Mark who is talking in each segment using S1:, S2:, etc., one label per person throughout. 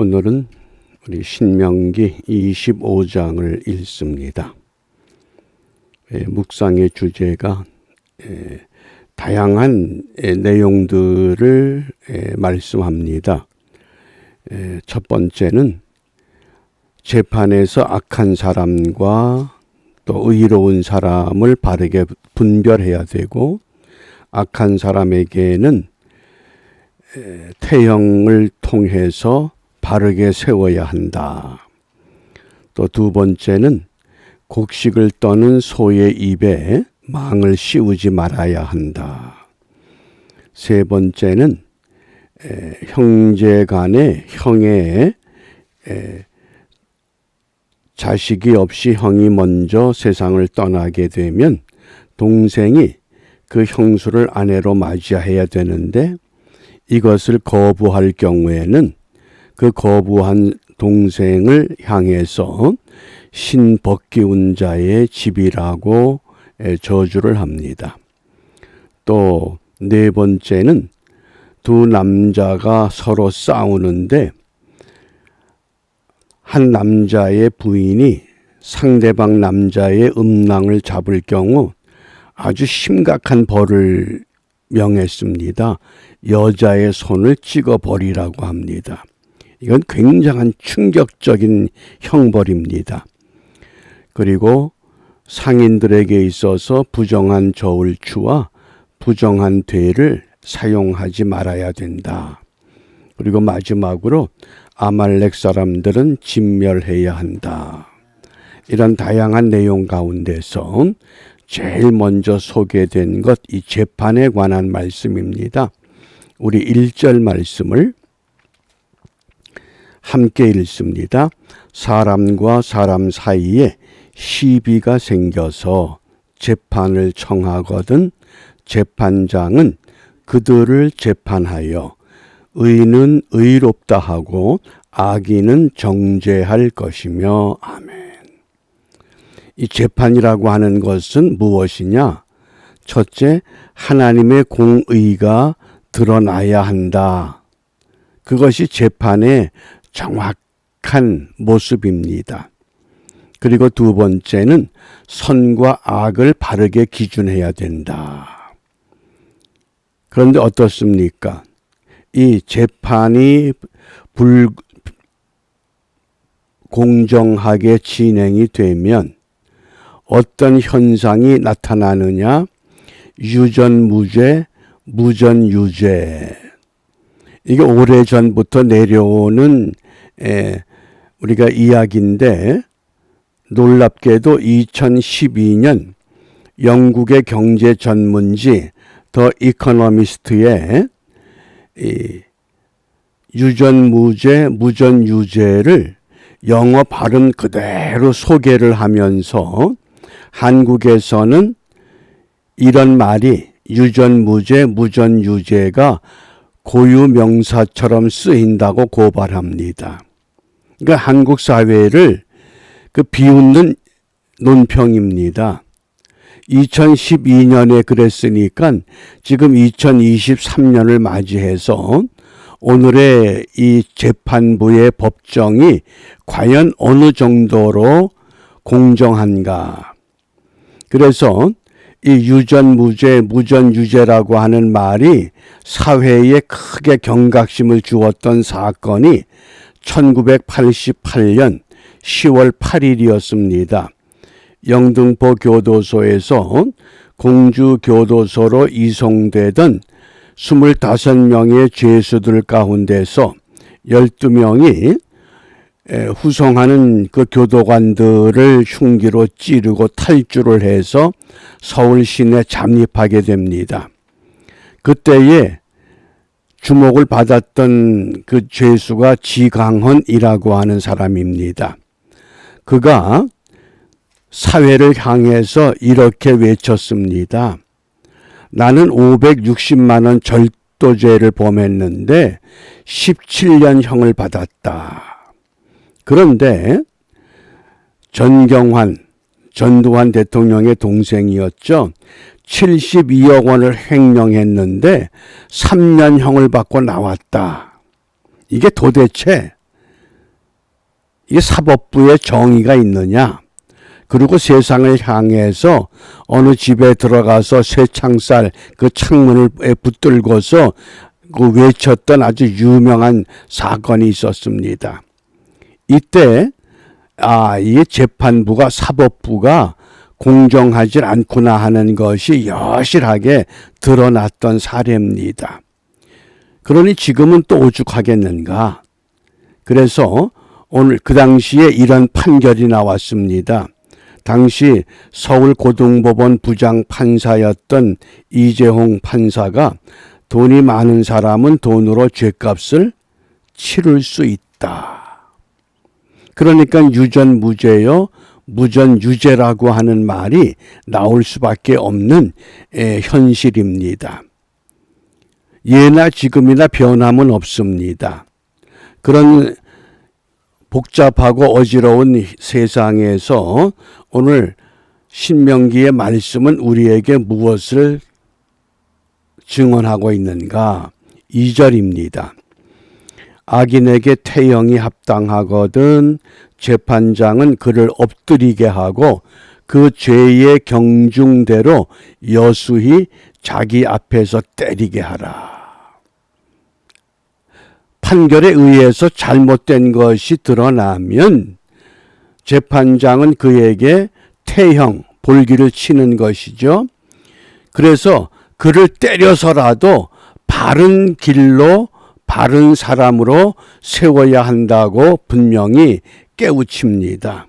S1: 오늘은 우리 신명기 25장을 읽습니다. 예, 묵상의 주제가 예, 다양한 예, 내용들을 예, 말씀합니다. 예, 첫 번째는 재판에서 악한 사람과 또 의로운 사람을 바르게 분별해야 되고 악한 사람에게는 에, 태형을 통해서 바르게 세워야 한다. 또 두 번째는 곡식을 떠는 소의 입에 망을 씌우지 말아야 한다. 세 번째는 에, 형제 간의 형의 에, 자식이 없이 형이 먼저 세상을 떠나게 되면 동생이 그 형수를 아내로 맞이해야 되는데 이것을 거부할 경우에는 그 거부한 동생을 향해서 신복기운 자의 집이라고 저주를 합니다. 또 네 번째는 두 남자가 서로 싸우는데 한 남자의 부인이 상대방 남자의 음낭을 잡을 경우 아주 심각한 벌을 명했습니다. 여자의 손을 찍어 버리라고 합니다. 이건 굉장한 충격적인 형벌입니다. 그리고 상인들에게 있어서 부정한 저울추와 부정한 되를 사용하지 말아야 된다. 그리고 마지막으로 아말렉 사람들은 진멸해야 한다. 이런 다양한 내용 가운데서 제일 먼저 소개된 것 이 재판에 관한 말씀입니다. 우리 1절 말씀을 함께 읽습니다. 사람과 사람 사이에 시비가 생겨서 재판을 청하거든 재판장은 그들을 재판하여 의는 의롭다 하고 악인은 정죄할 것이며 아멘. 이 재판이라고 하는 것은 무엇이냐? 첫째, 하나님의 공의가 드러나야 한다. 그것이 재판의 정확한 모습입니다. 그리고 두 번째는 선과 악을 바르게 기준해야 된다. 그런데 어떻습니까? 이 재판이 불, 공정하게 진행이 되면 어떤 현상이 나타나느냐? 유전무죄, 무전유죄. 이게 오래 전부터 내려오는 에, 우리가 이야기인데 놀랍게도 2012년 영국의 경제 전문지 더 이코노미스트의 이 유전무죄, 무전유죄를 영어 발음 그대로 소개를 하면서 한국에서는 이런 말이 유전무죄, 무전유죄가 고유 명사처럼 쓰인다고 고발합니다. 그러니까 한국 사회를 그 비웃는 논평입니다. 2012년에 그랬으니까 지금 2023년을 맞이해서 오늘의 이 재판부의 법정이 과연 어느 정도로 공정한가. 그래서 이 유전무죄, 무전유죄라고 하는 말이 사회에 크게 경각심을 주었던 사건이 1988년 10월 8일이었습니다. 영등포 교도소에서 공주 교도소로 이송되던 25명의 죄수들 가운데서 12명이 후송하는 그 교도관들을 흉기로 찌르고 탈주를 해서 서울 시내 잠입하게 됩니다. 그때에 주목을 받았던 그 죄수가 지강헌이라고 하는 사람입니다. 그가 사회를 향해서 이렇게 외쳤습니다. 나는 560만 원 절도죄를 범했는데 17년 형을 받았다. 그런데 전경환, 전두환 대통령의 동생이었죠. 72억 원을 횡령했는데 3년형을 받고 나왔다. 이게 도대체 이 사법부의 정의가 있느냐? 그리고 세상을 향해서 어느 집에 들어가서 새 창살 그 창문을 붙들고서 그 외쳤던 아주 유명한 사건이 있었습니다. 이때 아, 이 재판부가 사법부가 공정하지 않구나 하는 것이 여실하게 드러났던 사례입니다. 그러니 지금은 또 오죽하겠는가? 그래서 오늘 그 당시에 이런 판결이 나왔습니다. 당시 서울고등법원 부장 판사였던 이재홍 판사가 돈이 많은 사람은 돈으로 죄값을 치를 수 있다. 그러니까 유전 무죄요, 무전 유죄라고 하는 말이 나올 수밖에 없는 에, 현실입니다. 예나 지금이나 변함은 없습니다. 그런 복잡하고 어지러운 세상에서 오늘 신명기의 말씀은 우리에게 무엇을 증언하고 있는가? 2절입니다. 악인에게 태형이 합당하거든 재판장은 그를 엎드리게 하고 그 죄의 경중대로 여수히 자기 앞에서 때리게 하라. 판결에 의해서 잘못된 것이 드러나면 재판장은 그에게 태형, 볼기를 치는 것이죠. 그래서 그를 때려서라도 바른 길로 바른 사람으로 세워야 한다고 분명히 깨우칩니다.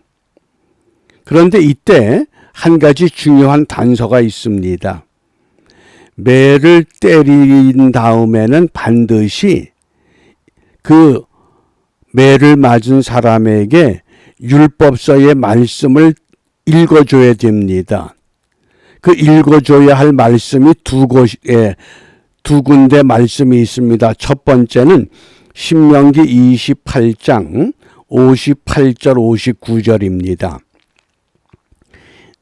S1: 그런데 이때 한 가지 중요한 단서가 있습니다. 매를 때린 다음에는 반드시 그 매를 맞은 사람에게 율법서의 말씀을 읽어줘야 됩니다. 그 읽어줘야 할 말씀이 두 곳에 두 군데 말씀이 있습니다. 첫 번째는 신명기 28장 58절 59절입니다.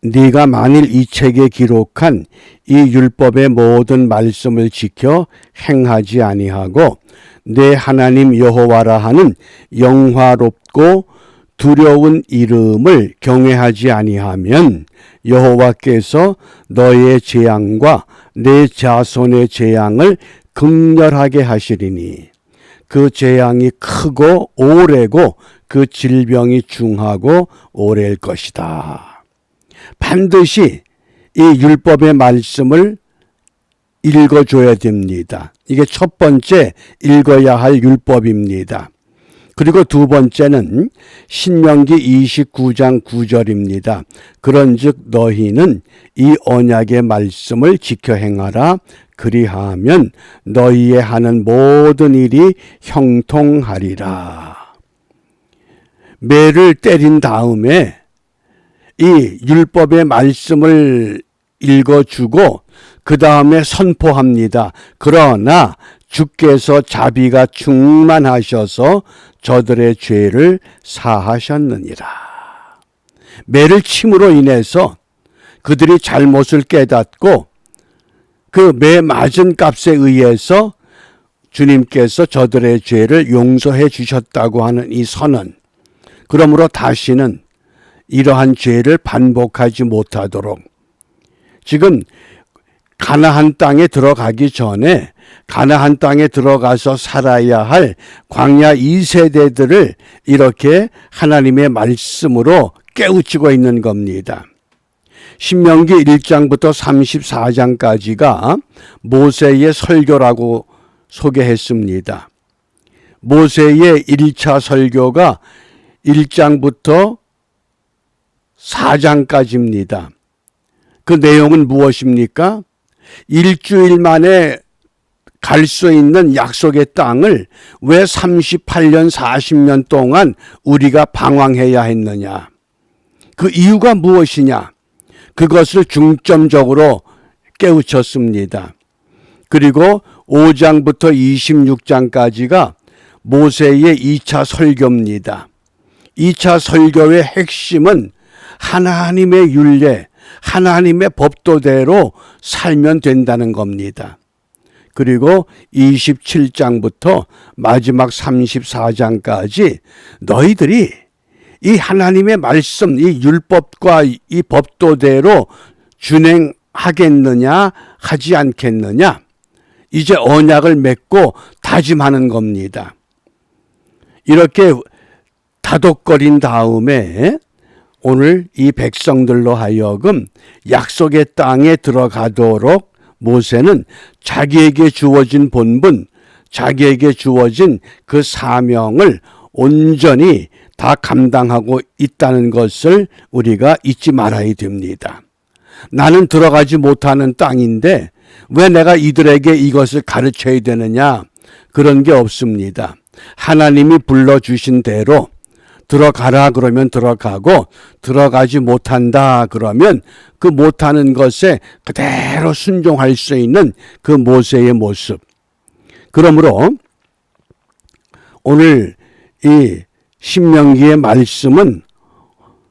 S1: 네가 만일 이 책에 기록한 이 율법의 모든 말씀을 지켜 행하지 아니하고 내 하나님 여호와라 하는 영화롭고 두려운 이름을 경외하지 아니하면 여호와께서 너의 재앙과 내 자손의 재앙을 극렬하게 하시리니 그 재앙이 크고 오래고 그 질병이 중하고 오래일 것이다. 반드시 이 율법의 말씀을 읽어줘야 됩니다. 이게 첫 번째 읽어야 할 율법입니다. 그리고 두 번째는 신명기 29장 9절입니다. 그런즉 너희는 이 언약의 말씀을 지켜 행하라. 그리하면 너희의 하는 모든 일이 형통하리라. 매를 때린 다음에 이 율법의 말씀을 읽어주고 그 다음에 선포합니다. 그러나 주께서 자비가 충만하셔서 저들의 죄를 사하셨느니라. 매를 침으로 인해서 그들이 잘못을 깨닫고 그 매 맞은 값에 의해서 주님께서 저들의 죄를 용서해 주셨다고 하는 이 선언. 그러므로 다시는 이러한 죄를 반복하지 못하도록 지금 가나안 땅에 들어가기 전에 가나안 땅에 들어가서 살아야 할 광야 2세대들을 이렇게 하나님의 말씀으로 깨우치고 있는 겁니다. 신명기 1장부터 34장까지가 모세의 설교라고 소개했습니다. 모세의 1차 설교가 1장부터 4장까지입니다. 그 내용은 무엇입니까? 일주일 만에 갈 수 있는 약속의 땅을 왜 38년, 40년 동안 우리가 방황해야 했느냐? 그 이유가 무엇이냐? 그것을 중점적으로 깨우쳤습니다. 그리고 5장부터 26장까지가 모세의 2차 설교입니다. 2차 설교의 핵심은 하나님의 윤례, 하나님의 법도대로 살면 된다는 겁니다. 그리고 27장부터 마지막 34장까지 너희들이 이 하나님의 말씀, 이 율법과 이 법도대로 준행하겠느냐, 하지 않겠느냐, 이제 언약을 맺고 다짐하는 겁니다. 이렇게 다독거린 다음에 오늘 이 백성들로 하여금 약속의 땅에 들어가도록 모세는 자기에게 주어진 본분, 자기에게 주어진 그 사명을 온전히 다 감당하고 있다는 것을 우리가 잊지 말아야 됩니다. 나는 들어가지 못하는 땅인데 왜 내가 이들에게 이것을 가르쳐야 되느냐? 그런 게 없습니다. 하나님이 불러주신 대로 들어가라 그러면 들어가고 들어가지 못한다 그러면 그 못하는 것에 그대로 순종할 수 있는 그 모세의 모습. 그러므로 오늘 이 신명기의 말씀은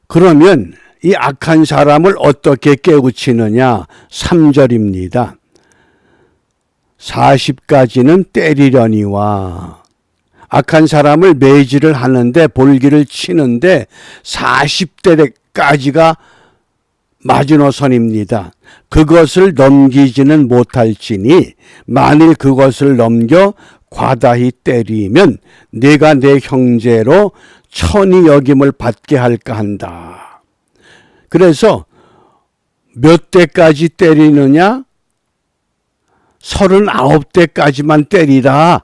S1: 그러면 이 악한 사람을 어떻게 깨우치느냐? 3절입니다. 40까지는 때리려니와 악한 사람을 매질을 하는데 볼기를 치는데 40대까지가 마지노선입니다. 그것을 넘기지는 못할지니 만일 그것을 넘겨 과다히 때리면 내가 내 형제로 천이 여김을 받게 할까 한다. 그래서 몇 대까지 때리느냐? 서른아홉 대까지만 때리라.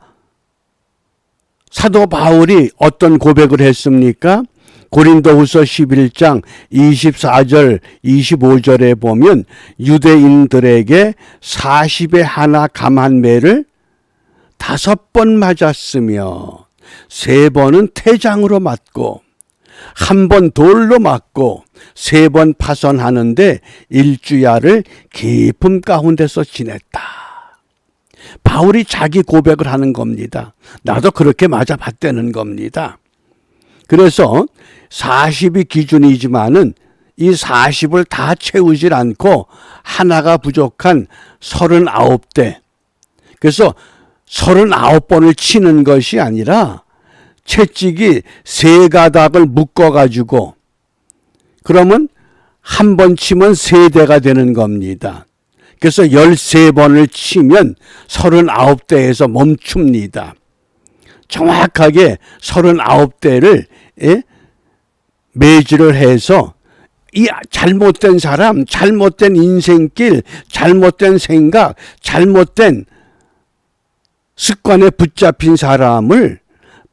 S1: 사도 바울이 어떤 고백을 했습니까? 고린도후서 11장 24절 25절에 보면 유대인들에게 40에 하나 감한 매를 다섯 번 맞았으며 세 번은 태장으로 맞고 한 번 돌로 맞고 세 번 파선하는데 일주야를 깊음 가운데서 지냈다. 바울이 자기 고백을 하는 겁니다. 나도 그렇게 맞아 봤다는 겁니다. 그래서 40이 기준이지만은 이 40을 다 채우질 않고 하나가 부족한 39대. 그래서 39번을 치는 것이 아니라 채찍이 세 가닥을 묶어 가지고 그러면 한 번 치면 세 대가 되는 겁니다. 그래서 13번을 치면 39대에서 멈춥니다. 정확하게 39대를 예? 매질을 해서 이 잘못된 사람, 잘못된 인생길, 잘못된 생각, 잘못된 습관에 붙잡힌 사람을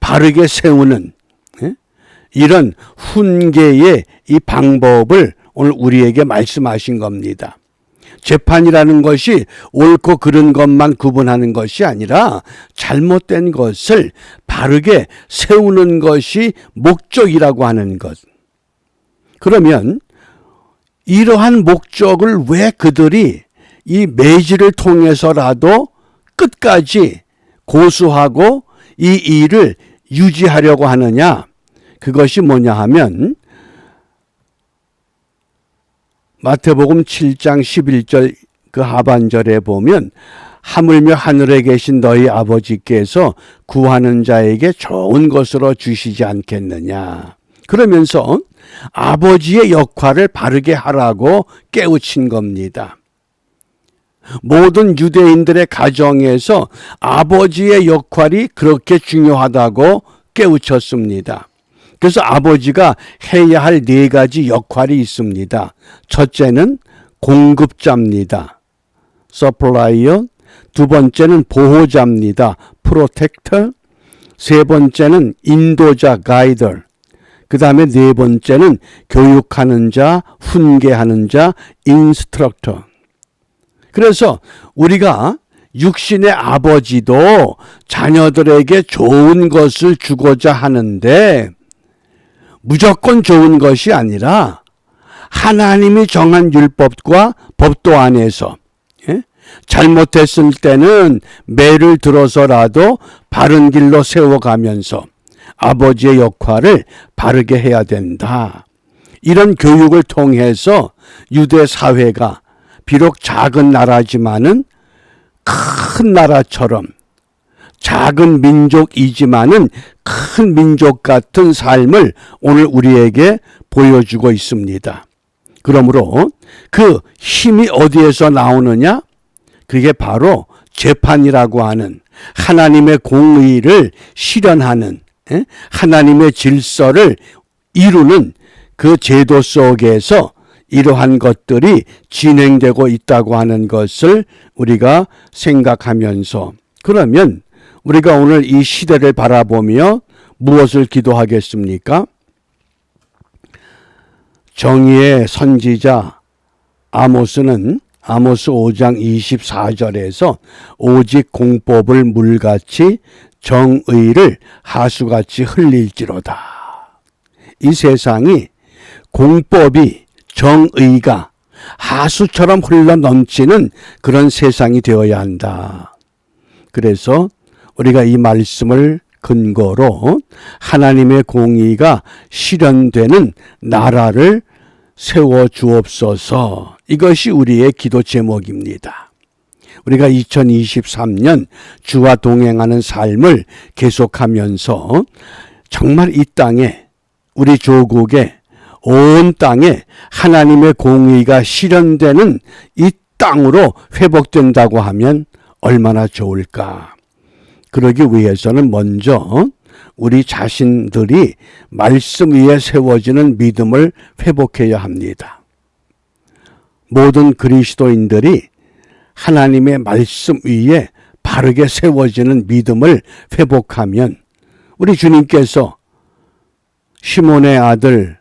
S1: 바르게 세우는 예? 이런 훈계의 이 방법을 오늘 우리에게 말씀하신 겁니다. 재판이라는 것이 옳고 그른 것만 구분하는 것이 아니라 잘못된 것을 바르게 세우는 것이 목적이라고 하는 것. 그러면 이러한 목적을 왜 그들이 이 매질을 통해서라도 끝까지 고수하고 이 일을 유지하려고 하느냐? 그것이 뭐냐 하면 마태복음 7장 11절 그 하반절에 보면 하물며 하늘에 계신 너희 아버지께서 구하는 자에게 좋은 것으로 주시지 않겠느냐. 그러면서 아버지의 역할을 바르게 하라고 깨우친 겁니다. 모든 유대인들의 가정에서 아버지의 역할이 그렇게 중요하다고 깨우쳤습니다. 그래서 아버지가 해야 할 네 가지 역할이 있습니다. 첫째는 공급자입니다. 서플라이어. 두 번째는 보호자입니다. 프로텍터. 세 번째는 인도자 가이더. 그 다음에 네 번째는 교육하는 자, 훈계하는 자, 인스트럭터. 그래서 우리가 육신의 아버지도 자녀들에게 좋은 것을 주고자 하는데 무조건 좋은 것이 아니라 하나님이 정한 율법과 법도 안에서 예? 잘못했을 때는 매를 들어서라도 바른 길로 세워가면서 아버지의 역할을 바르게 해야 된다. 이런 교육을 통해서 유대 사회가 비록 작은 나라지만은 큰 나라처럼 작은 민족이지만은 큰 민족 같은 삶을 오늘 우리에게 보여주고 있습니다. 그러므로 그 힘이 어디에서 나오느냐? 그게 바로 재판이라고 하는 하나님의 공의를 실현하는 예? 하나님의 질서를 이루는 그 제도 속에서 이러한 것들이 진행되고 있다고 하는 것을 우리가 생각하면서 그러면 우리가 오늘 이 시대를 바라보며 무엇을 기도하겠습니까? 정의의 선지자 아모스는 아모스 5장 24절에서 오직 공법을 물같이 정의를 하수같이 흘릴지로다. 이 세상이 공법이 정의가 하수처럼 흘러 넘치는 그런 세상이 되어야 한다. 그래서 우리가 이 말씀을 근거로 하나님의 공의가 실현되는 나라를 세워 주옵소서. 이것이 우리의 기도 제목입니다. 우리가 2023년 주와 동행하는 삶을 계속하면서 정말 이 땅에 우리 조국에 온 땅에 하나님의 공의가 실현되는 이 땅으로 회복된다고 하면 얼마나 좋을까. 그러기 위해서는 먼저 우리 자신들이 말씀 위에 세워지는 믿음을 회복해야 합니다. 모든 그리스도인들이 하나님의 말씀 위에 바르게 세워지는 믿음을 회복하면 우리 주님께서 시몬의 아들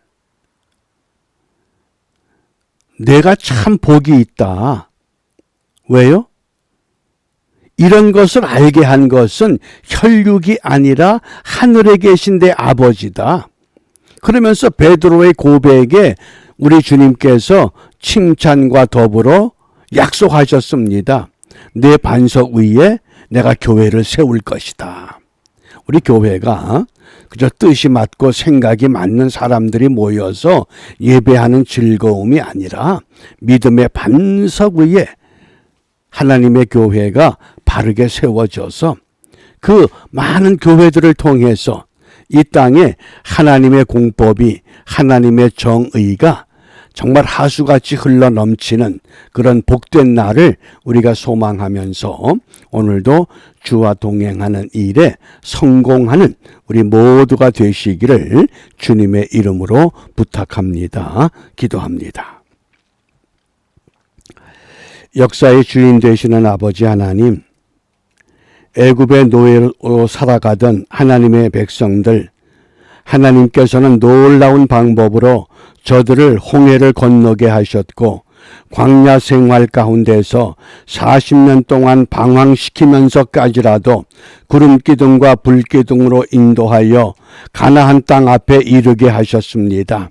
S1: 내가 참 복이 있다. 왜요? 이런 것을 알게 한 것은 혈육이 아니라 하늘에 계신 내 아버지다. 그러면서 베드로의 고백에 우리 주님께서 칭찬과 더불어 약속하셨습니다. 내 반석 위에 내가 교회를 세울 것이다. 우리 교회가 그저 뜻이 맞고 생각이 맞는 사람들이 모여서 예배하는 즐거움이 아니라 믿음의 반석 위에 하나님의 교회가 바르게 세워져서 그 많은 교회들을 통해서 이 땅에 하나님의 공법이 하나님의 정의가 정말 하수같이 흘러 넘치는 그런 복된 날을 우리가 소망하면서 오늘도 주와 동행하는 일에 성공하는 우리 모두가 되시기를 주님의 이름으로 부탁합니다. 기도합니다. 역사의 주인 되시는 아버지 하나님, 애굽의 노예로 살아가던 하나님의 백성들, 하나님께서는 놀라운 방법으로 저들을 홍해를 건너게 하셨고 광야 생활 가운데서 40년 동안 방황시키면서까지라도 구름 기둥과 불 기둥으로 인도하여 가나안 땅 앞에 이르게 하셨습니다.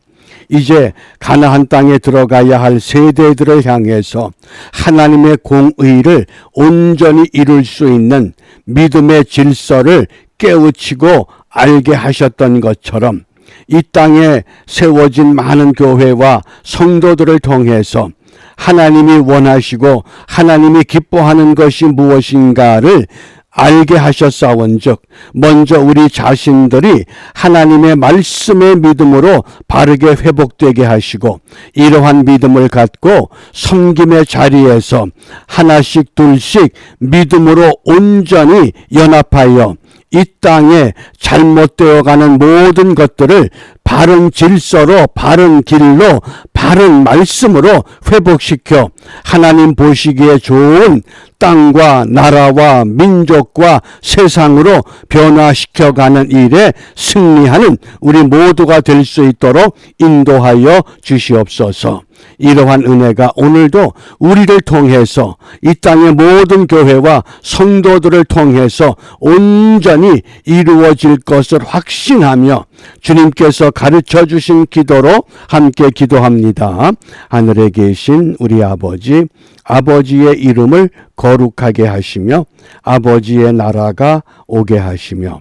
S1: 이제 가나안 땅에 들어가야 할 세대들을 향해서 하나님의 공의를 온전히 이룰 수 있는 믿음의 질서를 깨우치고 알게 하셨던 것처럼 이 땅에 세워진 많은 교회와 성도들을 통해서 하나님이 원하시고 하나님이 기뻐하는 것이 무엇인가를 알게 하셨사온즉 먼저 우리 자신들이 하나님의 말씀의 믿음으로 바르게 회복되게 하시고 이러한 믿음을 갖고 섬김의 자리에서 하나씩 둘씩 믿음으로 온전히 연합하여 이 땅에 잘못되어 가는 모든 것들을 바른 질서로, 바른 길로, 바른 말씀으로 회복시켜 하나님 보시기에 좋은 땅과 나라와 민족과 세상으로 변화시켜 가는 일에 승리하는 우리 모두가 될 수 있도록 인도하여 주시옵소서. 이러한 은혜가 오늘도 우리를 통해서 이 땅의 모든 교회와 성도들을 통해서 온전히 이루어질 것을 확신하며 주님께서 가르쳐 주신 기도로 함께 기도합니다. 하늘에 계신 우리 아버지, 아버지의 이름을 거룩하게 하시며 아버지의 나라가 오게 하시며